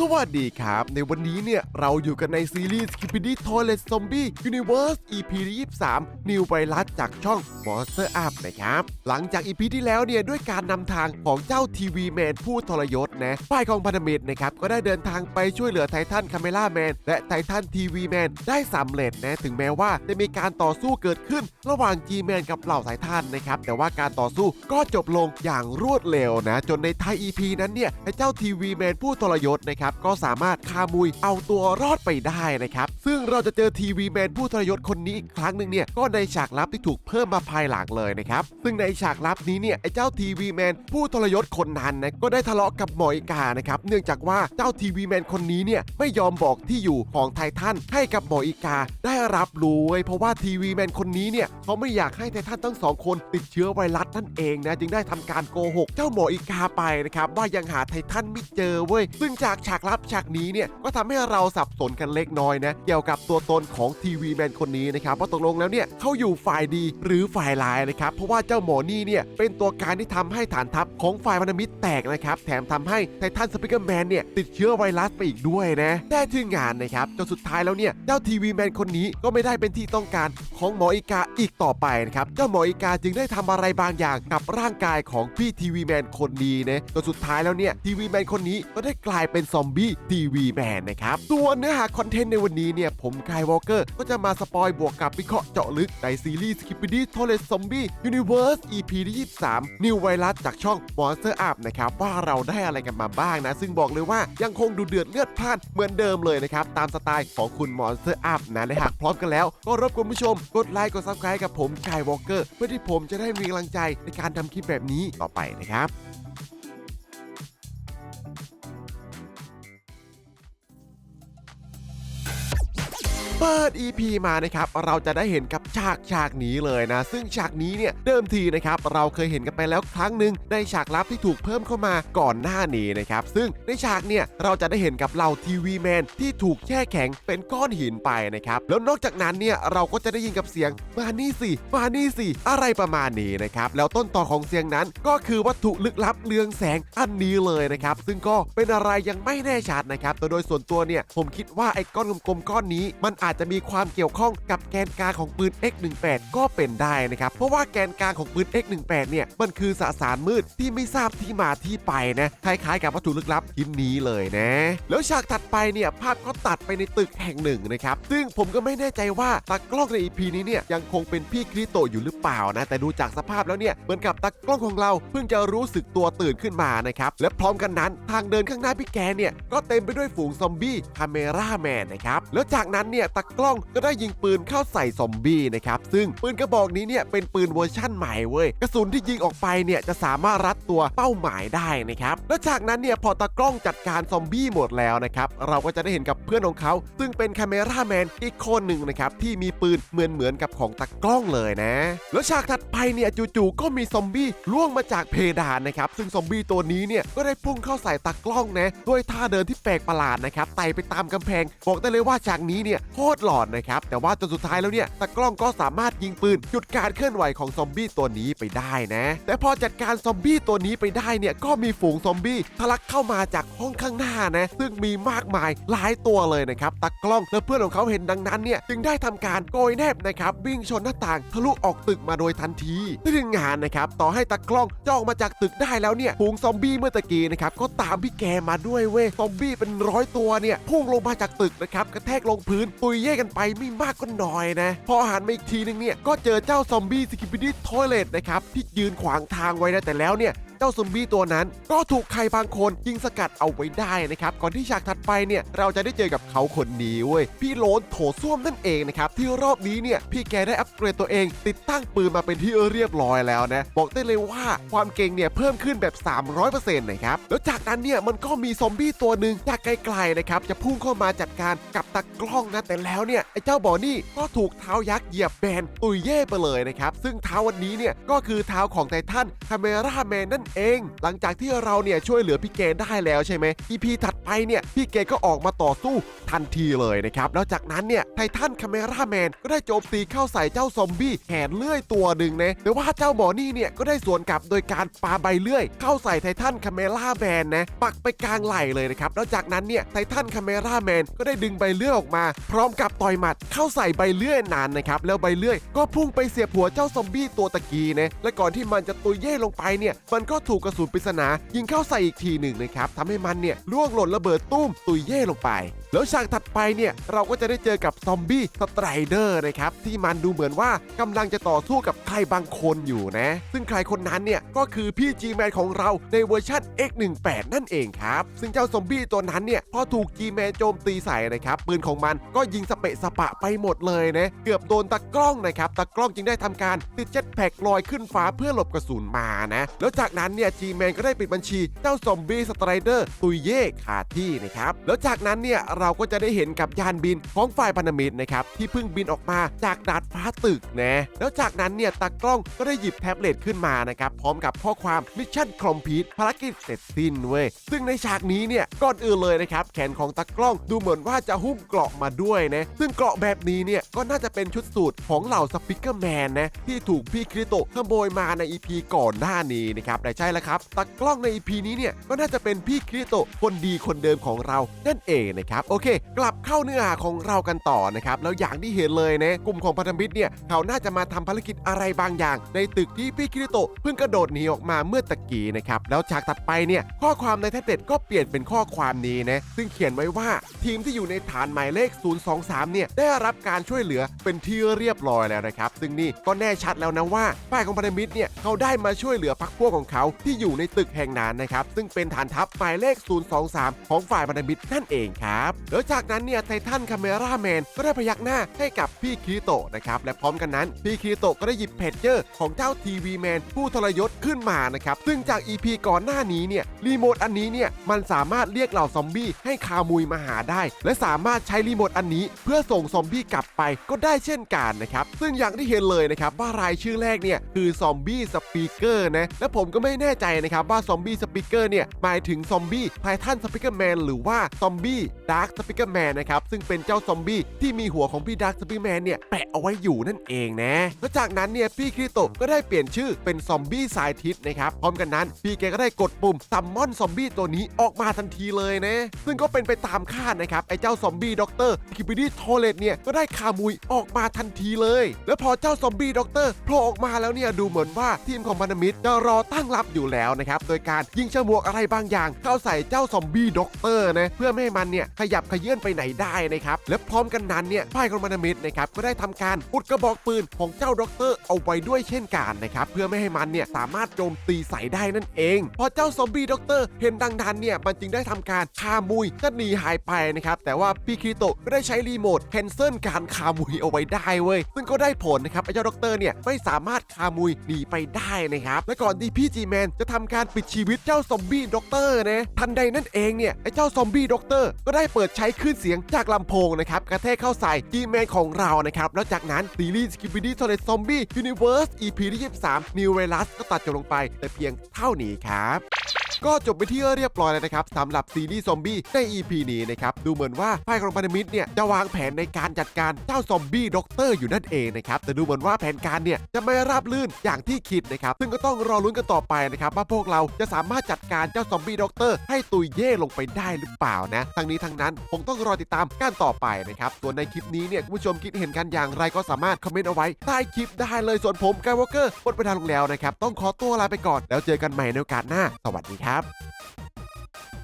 สวัสดีครับ ในวันนี้เนี่ย เราอยู่กันในซีรีส์ Skibidi Toilet Zombie Universe EP ที่23 New Virus จากช่อง Monster Up นะครับ หลังจาก EP ที่แล้วเนี่ย ด้วยการนำทางของเจ้าทีวีแมนผู้ทรยศนะฝ่ายของพันธมิตรนะครับ ก็ได้เดินทางไปช่วยเหลือไททันคาเมล่าแมนและไททันทีวีแมนได้สำเร็จนะ ถึงแม้ว่าจะมีการต่อสู้เกิดขึ้น ระหว่าง G-Man กับเหล่าไททันนะครับ แต่ว่าการต่อสู้ก็จบลงอย่างรวดเร็วนะ จนในท้าย EP นั้นเนี่ยไอ้เจ้าทีวีแมนผู้ทรยศนะครับก็สามารถคามุยเอาตัวรอดไปได้นะครับ ซึ่งเราจะเจอทีวีแมนผู้ทรยศคนนี้อีกครั้งหนึ่งเนี่ยก็ในฉากลับที่ถูกเพิ่มมาภายหลังเลยนะครับ ซึ่งในฉากลับนี้เนี่ยไอ้เจ้าทีวีแมนผู้ทรยศคนนั้นนะก็ได้ทะเลาะกับหมออิกานะครับเนื่องจากว่าเจ้าทีวีแมนคนนี้เนี่ยไม่ยอมบอกที่อยู่ของไททันให้กับหมออิกาได้รับรู้เพราะว่าทีวีแมนคนนี้เนี่ยเขาไม่อยากให้ไททันทั้งสองคนติดเชื้อไวรัสนั่นเองนะจึงได้ทำการโกหก เจ้าหมออิกาไปนะครับว่ายังหาไททันไม่เจอเว้ยซึ่งจากฉากากลับฉากนี้เนี่ยก็ทำให้เราสับสนกันเล็กน้อยนะเกี่ยวกับตัวตนของทีวีแมนคนนี้นะครับว่าตกลงแล้วเนี่ยเขาอยู่ฝ่ายดีหรือฝ่ายร้ายนะครับเพราะว่าเจ้าหมอนี่เนี่ยเป็นตัวการที่ทำให้ฐานทัพของฝ่ายพันธมิตรแตกนะครับแถมทำให้ไททันสปิเกอร์แมนเนี่ยติดเชื้อไวรัสไปอีกด้วยนะได้ถึงงานนะครับจนสุดท้ายแล้วเนี่ยเจ้าทีวีแมนคนนี้ก็ไม่ได้เป็นที่ต้องการของหมออีกาอีกต่อไปนะครับเจ้าหมออีกาจึงได้ทำอะไรบางอย่างกับร่างกายของพี่ทีวีแมนคนนี้นะจนสุดท้ายแล้วเนี่ยทีวีแมนคนนี้ก็ได้กลายเป็นซอมบี้ทีวีแมนนะครับส่วนเนื้อหาคอนเทนต์ในวันนี้เนี่ย ผมกายวอลเกอร์ก็จะมาสปอยบวกกับวิเคราะห์เจาะลึกในซีรีส์ Skibidi t o l e t Zombie Universe EP ที่23 New Virus จากช่อง Monster Up นะครับ ว่าเราได้อะไรกันมาบ้างนะ ซึ่งบอกเลยว่ายังคงดูเดือดเลือดพล่านเหมือนเดิมเลยนะครับ ตามสไตล์ของคุณ Monster Up นะและหากพร้อมกันแล้ว ก็รบกวนผู้ชม กดไลค์กด Subscribe กับผมกายวอลเกอร์เพื่อที่ผมจะได้มีกำลังใจในการทำคลิปแบบนี้ต่อไปนะครับ ปิด EP มานะครับเราจะได้เห็นกับฉากฉากนี้เลยนะ ซึ่งฉากนี้เนี่ยเดิมทีนะครับเราเคยเห็นกันไปแล้วครั้งหนึ่งในฉากลับที่ถูกเพิ่มเข้ามาก่อนหน้านี้นะครับซึ่งในฉากเนี่ยเราจะได้เห็นกับเหล่าทีวีแมนที่ถูกแช่แข็งเป็นก้อนหินไปนะครับแล้วนอกจากนั้นเนี่ยเราก็จะได้ยินกับเสียงมานี่สิมานี่สิอะไรประมาณนี้นะครับแล้วต้นต่อของเสียงนั้นก็คือวัตถุลึกลับเรืองแสงอันนี้เลยนะครับซึ่งก็เป็นอะไรยังไม่แน่ชัดนะครับแต่โดยส่วนตัวเนี่ยผมคิดว่าไอ้ก้อนกลมๆก้อนนี้มันอาจจะมีความเกี่ยวข้องกับแกนกลางของปืน X18 ก็เป็นได้นะครับ เพราะว่าแกนกลางของปืน X18 เนี่ย มันคือสสารมืดที่ไม่ทราบที่มาที่ไปนะ คล้ายๆกับวัตถุลึกลับชิ้นนี้เลยนะ แล้วฉากถัดไปเนี่ย ภาพก็ตัดไปในตึกแห่งหนึ่งนะครับ ซึ่งผมก็ไม่แน่ใจว่าตากล้องใน EP นี้เนี่ยยังคงเป็นพี่คริโตอยู่หรือเปล่านะ แต่ดูจากสภาพแล้วเนี่ยเหมือนกับตากล้องของเราเพิ่งจะรู้สึกตัวตื่นขึ้นมานะครับ และพร้อมกันนั้นทางเดินข้างหน้าพี่แกเนี่ยก็เต็มไปด้วยฝูงซอมบี้คาเมราแมนนะครับ แล้วจากนั้นเนี่ยตากล้องก็ได้ยิงปืนเข้าใส่ซอมบี้นะครับ ซึ่งปืนกระบอกนี้เนี่ยเป็นปืนเวอร์ชั่นใหม่เว้ย กระสุนที่ยิงออกไปเนี่ยจะสามารถรัดตัวเป้าหมายได้นะครับ แล้วจากนั้นเนี่ยพอตากล้องจัดการซอมบี้หมดแล้วนะครับ เราก็จะได้เห็นกับเพื่อนของเขา ซึ่งเป็นคาเมราแมนอีกคนหนึ่งนะครับที่มีปืนเหมือนเหมือนกับของตากล้องเลยนะ แล้วฉากถัดไปเนี่ยจู่ๆก็มีซอมบี้ล่วงมาจากเพดานนะครับ ซึ่งซอมบี้ตัวนี้เนี่ยก็ได้พุ่งเข้าใส่ตากล้องนะด้วยท่าเดินที่แปลกประหลาดนะครับไต่ไปตามกำแพง บอกได้เลยว่าฉากนี้เนี่ยโคตรหลอนนะครับ แต่ว่าจนสุดท้ายแล้วเนี่ยตากล้องก็สามารถยิงปืนหยุดการเคลื่อนไหวของซอมบี้ตัวนี้ไปได้นะ แต่พอจัดการซอมบี้ตัวนี้ไปได้เนี่ยก็มีฝูงซอมบี้ทะลักเข้ามาจากห้องข้างหน้านะ ซึ่งมีมากมายหลายตัวเลยนะครับตากล้องและเพื่อนของเขาเห็นดังนั้นเนี่ยจึงได้ทำการโกยแนบนะครับวิ่งชนหน้าต่างทะลุออกตึกมาโดยทันทีได้ถึงงานนะครับต่อให้ตากล้องจะออกมาจากตึกได้แล้วเนี่ยฝูงซอมบี้เมื่อตะกี้นะครับก็ตามพี่แกมาด้วยเว้ยซอมบี้เป็นร้อยตัวเนี่ยพุ่งลงมาจากตึกนะครับกระแทกลงพื้นตุยเย่กันไปไม่มากก็น้อยนะ พอหันมาอีกทีนึงเนี่ย ก็เจอเจ้าซอมบี้สกิปปิดี้ทอยเลตนะครับ ที่ยืนขวางทางไว้นะแต่แล้วเนี่ยเจ้าซอมบี้ตัวนั้น ก็ถูกใครบางคนยิงสกัดเอาไว้ได้นะครับ ก่อนที่ฉากถัดไปเนี่ยเราจะได้เจอกับเขาคนนี้เว้ยพี่โลนโถส้วมนั่นเองนะครับที่รอบนี้เนี่ยพี่แกได้อัปเกรดตัวเอง ติดตั้งปืนมาเป็นที่เรียบร้อยแล้วนะบอกได้เลยว่าความเก่งเนี่ยเพิ่มขึ้นแบบ 300%นะครับแล้วจากนั้นเนี่ยมันก็มีซอมบี้ตัวหนึ่งจากไกลๆนะครับจะพุ่งเข้ามาจัดการกับตากล้องนะแต่แล้วเนี่ยไอ้เจ้าบอนี่ก็ถูกเท้ายักษ์เหยียบแบนตุยเย่ไปเลยนะครับซึ่งเท้าวันนี้เนี่ยก็คือเท้าของไททันคาเมราแมนนั่นเอง หลังจากที่เราเนี่ยช่วยเหลือพี่เกได้แล้วใช่ไหม EP ถัดไปเนี่ยพี่เกก็ออกมาต่อสู้ทันทีเลยนะครับแล้วจากนั้นเนี่ยไททันคาเมราแมนก็ได้โจมตีเข้าใส่เจ้าซอมบี้แขนเลื่อยตัวหนึ่งนะแต่ว่าเจ้าหมอนี่เนี่ยก็ได้สวนกลับโดยการปาใบเลื่อย เข้าใส่ไททันคาเมราแมนนะปักไปกลางไหล่เลยนะครับแล้วจากนั้นเนี่ยไททันคาเมราแมนก็ได้ดึงใบเลื่อยออกมา พร้อมกับต่อยหมัดเข้าใส่ใบเลื่อยนานนะครับแล้วใบเลื่อยก็พุ่งไปเสียบหัวเจ้าซอมบี้ตัวตะกี้นะและก่อนที่มันจะตุยเย่ลงไปเนี่ยมันก็ก็ถูกกระสุนปริศนายิงเข้าใส่อีกทีหนึ่งนะครับทำให้มันเนี่ยล่วงหล่นระเบิดตุ้มตุยเย่ลงไป แล้วฉากถัดไปเนี่ยเราก็จะได้เจอกับซอมบี้สไตรเดอร์นะครับที่มันดูเหมือนว่ากำลังจะต่อสู้กับใครบางคนอยู่นะ ซึ่งใครคนนั้นเนี่ยก็คือพี่จีแมนของเราในเวอร์ชัน X18 นั่นเองครับ ซึ่งเจ้าซอมบี้ตัวนั้นเนี่ยพอถูกจีแมนโจมตีใส่นะครับปืนของมันก็ยิงสเปะสปะไปหมดเลยนะเกือบโดนตะกล้องนะครับตะกล้องจึงได้ทำการติดเจ็ตแพ็กลอยขึ้นฟ้าเพื่อหลบกระสุนมานะแล้วจากนั้นเนี่ยจีแมนก็ได้ปิดบัญชีเจ้าซอมบี้สไตรเดอร์ตุยเย่ขาดที่นะครับแล้วจากนั้นเนี่ยเราก็จะได้เห็นกับยานบินของฝ่ายพันธมิตรนะครับที่เพิ่งบินออกมาจากดาดฟ้าตึกนะแล้วจากนั้นเนี่ยตากล้องก็ได้หยิบแท็บเล็ตขึ้นมานะครับพร้อมกับข้อความมิชชั่นคอมพีทภารกิจเสร็จสิ้นเว้ยซึ่งในฉากนี้เนี่ยก่อนอื่นเลยนะครับแขนของตากล้องดูเหมือนว่าจะหุ้มเกราะมาด้วยนะซึ่งเกราะแบบนี้เนี่ยก็น่าจะเป็นชุดสูตรของเหล่าสปิเกอร์แมนนะที่ถูกพี่คริโตะขโมยมาใน EP ก่อนหน้านี้นะครับแต่ใช่แล้วครับตากล้องใน EP นี้เนี่ยก็น่าจะเป็นพี่คริโตคนดีคนเดิมของเรานั่นเองนะครับโอเค กลับเข้าเนื้อหาของเรากันต่อนะครับแล้วอย่างที่เห็นเลยนะกลุ่มของพันธมิตรเนี่ยเขาน่าจะมาทำภารกิจอะไรบางอย่าง ในตึกที่พี่คริโตเพิ่งกระโดดหนีออกมาเมื่อตะกี้นะครับแล้วฉากถัดไปเนี่ยข้อความในแท็บเล็ตก็เปลี่ยนเป็นข้อความนี้นะซึ่งเขียนไว้ว่าทีมที่อยู่ในฐานหมายเลข 023 เนี่ยได้รับการช่วยเหลือเป็นที่เรียบร้อยแล้วนะครับ ซึ่งนี่ก็แน่ชัดแล้วนะว่าฝ่ายของพันธมิตรเนี่ยเขาได้มาช่วยเหลือพรรคพวกของเขาที่อยู่ในตึกแห่งนั้นนะครับ ซึ่งเป็นฐานทัพหมายเลข 023 ของฝ่ายพันธมิตรนั่นเองครับแล้วจากนั้นเนี่ยไททันคาเมราแมนก็ได้พยักหน้าให้กับพี่คริโตะนะครับ และพร้อมกันนั้น พี่คริโตะก็ได้หยิบเพจเจอร์ของเจ้าทีวีแมนผู้ทรยศขึ้นมานะครับ ซึ่งจาก EP ก่อนหน้านี้เนี่ยรีโมทอันนี้เนี่ยมันสามารถเรียกเหล่าซอมบี้ให้คามุยมาหาได้ และสามารถใช้รีโมทอันนี้ เพื่อส่งซอมบี้กลับไปก็ได้เช่นกันนะครับ ซึ่งอย่างที่เห็นเลยนะครับว่ารายชื่อแรกเนี่ยคือซอมบี้สปีกเกอร์นะและผมก็ไม่แน่ใจนะครับว่าซอมบี้สปีกเกอร์เนี่ยหมายถึงซอมบี้ไททันสปีกเกอร์แมนหรือว่าซอมบี้ดาร์คสปีกเกอร์แมนนะครับ ซึ่งเป็นเจ้าซอมบี้ที่มีหัวของพี่ดาร์คสปีกอร์แมนเนี่ยแปะเอาไว้อยู่นั่นเองนะ แล้วจากนั้นเนี่ยพี่คริโตก็ได้เปลี่ยนชื่อเป็นซอมบี้สายทิศนะครับ พร้อมกันนั้น พี่แกก็ได้กดปุ่มซัมมอนซอมบี้ตัวนี้ออกมาทันทีเลยนะ ซึ่งก็เป็นไปตามคาดนะครับ ไอ้เจ้าซอมบี้ด็อกเตอร์คิบิดี้โทเลตเนี่ยก็ได้คามุยออกมาทันทีเลย แล้วพอเจ้าซอมบี้ด็อกเตอร์โผล่ออกมาแล้วเนี่ยดูเหมือนว่าทีมของพันธมิตรจะรอตั้งรับอยู่แล้วนะครับโดยการยิงฉมวกอะไรบางอย่าง เข้าใส่เจ้าซอมบี้ด็อกเตอร์นะเพื่อไม่ให้มันเนี่ยขยับขยื่นไปไหนได้นะครับและพร้อมกันนั้นเนี่ยฝ่ายของพันธมิตรนะครับก็ได้ทำการอุดกระบอกปืนของเจ้าด็อกเตอร์เอาไว้ด้วยเช่นกันนะครับเพื่อไม่ให้มันเนี่ยสามารถโจมตีใส่ได้นั่นเองพอเจ้าซอมบี้ด็อกเตอร์เห็นดังนั้นเนี่ยมันจึงได้ทำการคามุยจะหนีหายไปนะครับแต่ว่าพี่คริโตะก็ได้ใช้รีโมทแคนเซิลการคามุยเอาไว้ได้เว้ยซึ่งก็ได้ผลนะครับไอ้เจ้าด็อกเตอร์เนี่ยไม่สามารถคามุยหนีไปได้นะครับและก่อนที่พี่จีแมนจะทำการปิดชีวิตเจ้าซอมบี้ด็อกเตอร์นะทันใดนั่นเองเนี่ยไอ้เจ้าซอมบี้ด็อกเตอร์ก็ได้เปิดใช้คลื่นเสียงจากลำโพงนะครับกระแทกเข้าใส่จีแมนของเรานะครับแล้วจากนั้นซีรีส์สกิปปี้ดีโซเลตซอมบี้ยูนิเวิร์สอีพีที่23นิวเรลัสก็ตัดจบลงไปแต่เพียงเท่านี้ครับ ก็จบไปที่เรียบร้อยแล้วนะครับสำหรับซีรีส์ซอมบี้ใน EP นี้นะครับ ดูเหมือนว่าฝ่ายของพันธมิตรเนี่ยจะวางแผนในการจัดการเจ้าซอมบี้ด็อกเตอร์อยู่นั่นเองนะครับ แต่ดูเหมือนว่าแผนการเนี่ยจะไม่ราบรื่นอย่างที่คิดนะครับ ซึ่งก็ต้องรอลุ้นกันต่อไปนะครับ ว่าพวกเราจะสามารถจัดการเจ้าซอมบี้ด็อกเตอร์ให้ตุยเย่ลงไปได้หรือเปล่านะทั้งนี้ทั้งนั้นผมต้องรอติดตามกันต่อไปนะครับส่วนในคลิปนี้เนี่ยคุณผู้ชมคิดเห็นกันอย่างไรก็สามารถคอมเมนต์เอาไว้ใต้คลิปได้เลยส่วนผมกายวอเกอร์หมดเวลาลงแล้วนะครับต้องขอตัวลาไปก่อนแล้วเจอกันใหม่ในโอกาสหน้าสวัสดีครับ